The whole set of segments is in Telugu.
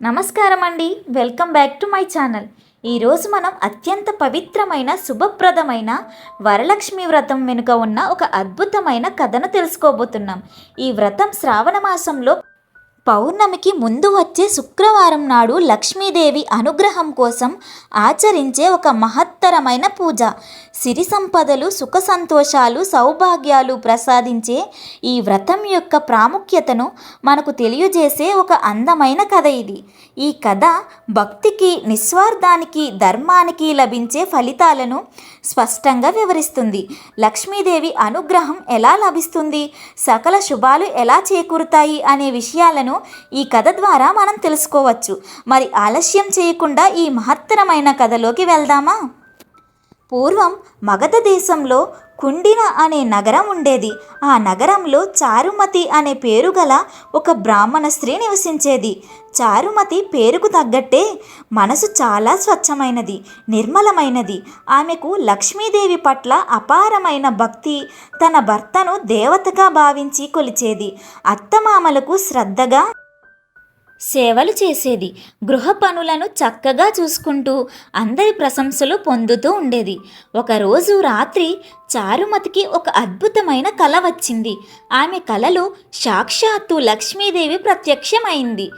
నమస్కారం అండి welcome back to my channel. ఈరోజు మనం అత్యంత పవిత్రమైన శుభప్రదమైన వరలక్ష్మి వ్రతం వెనుక ఉన్న ఒక అద్భుతమైన కథను తెలుసుకోబోతున్నాం. ఈ వ్రతం శ్రావణ మాసంలో పౌర్ణమికి ముందు వచ్చే శుక్రవారం నాడు లక్ష్మీదేవి అనుగ్రహం కోసం ఆచరించే ఒక మహత్తరమైన పూజ. సిరి సంపదలు సుఖ సంతోషాలు సౌభాగ్యాలు ప్రసాదించే ఈ వ్రతం యొక్క ప్రాముఖ్యతను మనకు తెలియజేసే ఒక అందమైన కథ ఇది. ఈ కథ భక్తికి నిస్వార్థానికి ధర్మానికి లభించే ఫలితాలను స్పష్టంగా వివరిస్తుంది. లక్ష్మీదేవి అనుగ్రహం ఎలా లభిస్తుంది? సకల శుభాలు ఎలా చేకూరుతాయి అనే విషయాలను ఈ కథ ద్వారా మనం తెలుసుకోవచ్చు. మరి ఆలస్యం చేయకుండా ఈ మహత్తరమైన కథలోకి వెళ్దామా? పూర్వం మగధ దేశంలో కుండిన అనే నగరం ఉండేది. ఆ నగరంలో చారుమతి అనే పేరు గల ఒక బ్రాహ్మణ స్త్రీ నివసించేది. చారుమతి పేరుకు తగ్గట్టే మనసు చాలా స్వచ్ఛమైనది నిర్మలమైనది. ఆమెకు లక్ష్మీదేవి పట్ల అపారమైన భక్తి తన భర్తను దేవతగా భావించి కొలిచేది. అత్తమామలకు శ్రద్ధగా సేవలు చేసేది. గృహ పనులను చక్కగా చూసుకుంటూ అందరి ప్రశంసలు పొందుతూ ఉండేది. ఒకరోజు రాత్రి చారుమతికి ఒక అద్భుతమైన కల వచ్చింది. ఆమె కలలో సాక్షాత్తు లక్ష్మీదేవి ప్రత్యక్షమైంది.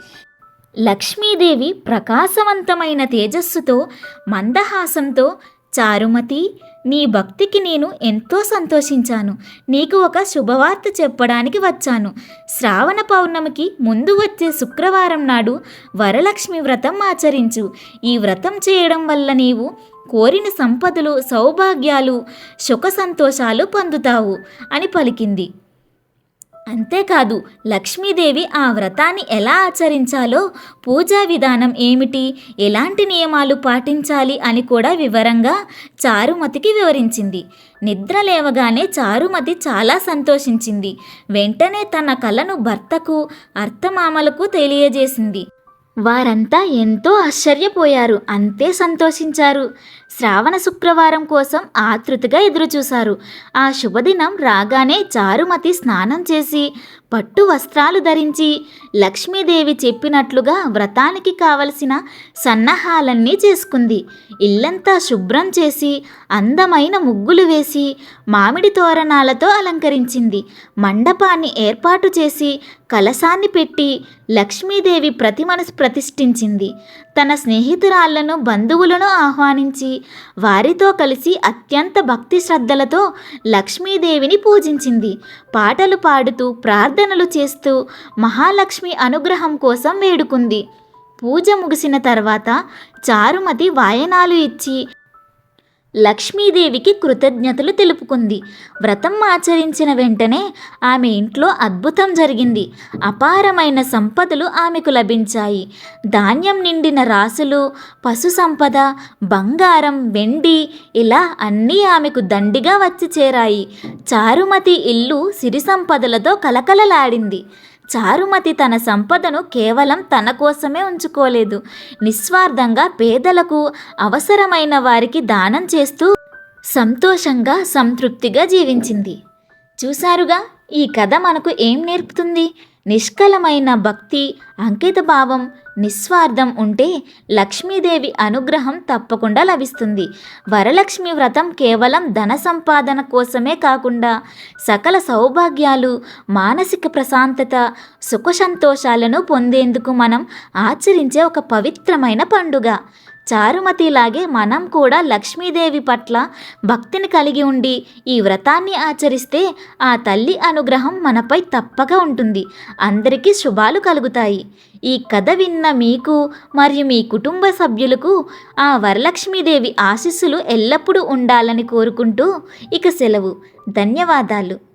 లక్ష్మీదేవి ప్రకాశవంతమైన తేజస్సుతో మందహాసంతో చారుమతి నీ భక్తికి నేను ఎంతో సంతోషించాను. నీకు ఒక శుభవార్త చెప్పడానికి వచ్చాను. శ్రావణ పౌర్ణమికి ముందు వచ్చే శుక్రవారం నాడు వరలక్ష్మి వ్రతం ఆచరించు. ఈ వ్రతం చేయడం వల్ల నీవు కోరిన సంపదలు సౌభాగ్యాలు సుఖ సంతోషాలు పొందుతావు అని పలికింది. అంతేకాదు లక్ష్మీదేవి ఆ వ్రతాన్ని ఎలా ఆచరించాలో పూజా విధానం ఏమిటి ఎలాంటి నియమాలు పాటించాలి అని కూడా వివరంగా చారుమతికి వివరించింది. నిద్ర లేవగానే చారుమతి చాలా సంతోషించింది. వెంటనే తన కలను భర్తకు అర్థమామలకు తెలియజేసింది. వారంతా ఎంతో ఆశ్చర్యపోయారు. అంతే సంతోషించారు. శ్రావణ శుక్రవారం కోసం ఆతృతగా ఎదురుచూశారు. ఆ శుభదినం రాగానే చారుమతి స్నానం చేసి పట్టు వస్త్రాలు ధరించి లక్ష్మీదేవి చెప్పినట్లుగా వ్రతానికి కావలసిన సన్నాహాలన్నీ చేసుకుంది. ఇల్లంతా శుభ్రం చేసి అందమైన ముగ్గులు వేసి మామిడి తోరణాలతో అలంకరించింది. మండపాన్ని ఏర్పాటు చేసి కలశాన్ని పెట్టి లక్ష్మీదేవి ప్రతిమను ప్రతిష్ఠించింది. తన స్నేహితురాళ్ళను బంధువులను ఆహ్వానించి వారితో కలిసి అత్యంత భక్తి శ్రద్ధలతో లక్ష్మీదేవిని పూజించింది. పాటలు పాడుతూ ప్రార్థనలు చేస్తూ మహాలక్ష్మి అనుగ్రహం కోసం వేడుకుంది. పూజ ముగిసిన తర్వాత చారుమతి వాయనాలు ఇచ్చి లక్ష్మీదేవికి కృతజ్ఞతలు తెలుపుకుంది. వ్రతం ఆచరించిన వెంటనే ఆమె ఇంట్లో అద్భుతం జరిగింది. అపారమైన సంపదలు ఆమెకు లభించాయి. ధాన్యం నిండిన రాసులు పశు సంపద బంగారం వెండి ఇలా అన్నీ ఆమెకు దండిగా వచ్చి చేరాయి. చారుమతి ఇల్లు సిరి సంపదలతో కలకలలాడింది. చారుమతి తన సంపదను కేవలం తన కోసమే ఉంచుకోలేదు. నిస్వార్థంగా పేదలకు అవసరమైన వారికి దానం చేస్తూ సంతోషంగా సంతృప్తిగా జీవించింది. చూశారుగా ఈ కథ మనకు ఏం నేర్పుతుంది? నిష్కలమైన భక్తి అంకిత భావం నిస్వార్థం ఉంటే లక్ష్మీదేవి అనుగ్రహం తప్పకుండా లభిస్తుంది. వరలక్ష్మి వ్రతం కేవలం ధన సంపాదన కోసమే కాకుండా సకల సౌభాగ్యాలు మానసిక ప్రశాంతత సుఖ సంతోషాలను పొందేందుకు మనం ఆచరించే ఒక పవిత్రమైన పండుగ. చారుమతిలాగే మనం కూడా లక్ష్మీదేవి పట్ల భక్తిని కలిగి ఉండి ఈ వ్రతాన్ని ఆచరిస్తే ఆ తల్లి అనుగ్రహం మనపై తప్పక ఉంటుంది. అందరికీ శుభాలు కలుగుతాయి. ఈ కథ విన్న మీకు మరియు మీ కుటుంబ సభ్యులకు ఆ వరలక్ష్మీదేవి ఆశీస్సులు ఎల్లప్పుడూ ఉండాలని కోరుకుంటూ ఇక సెలవు. ధన్యవాదాలు.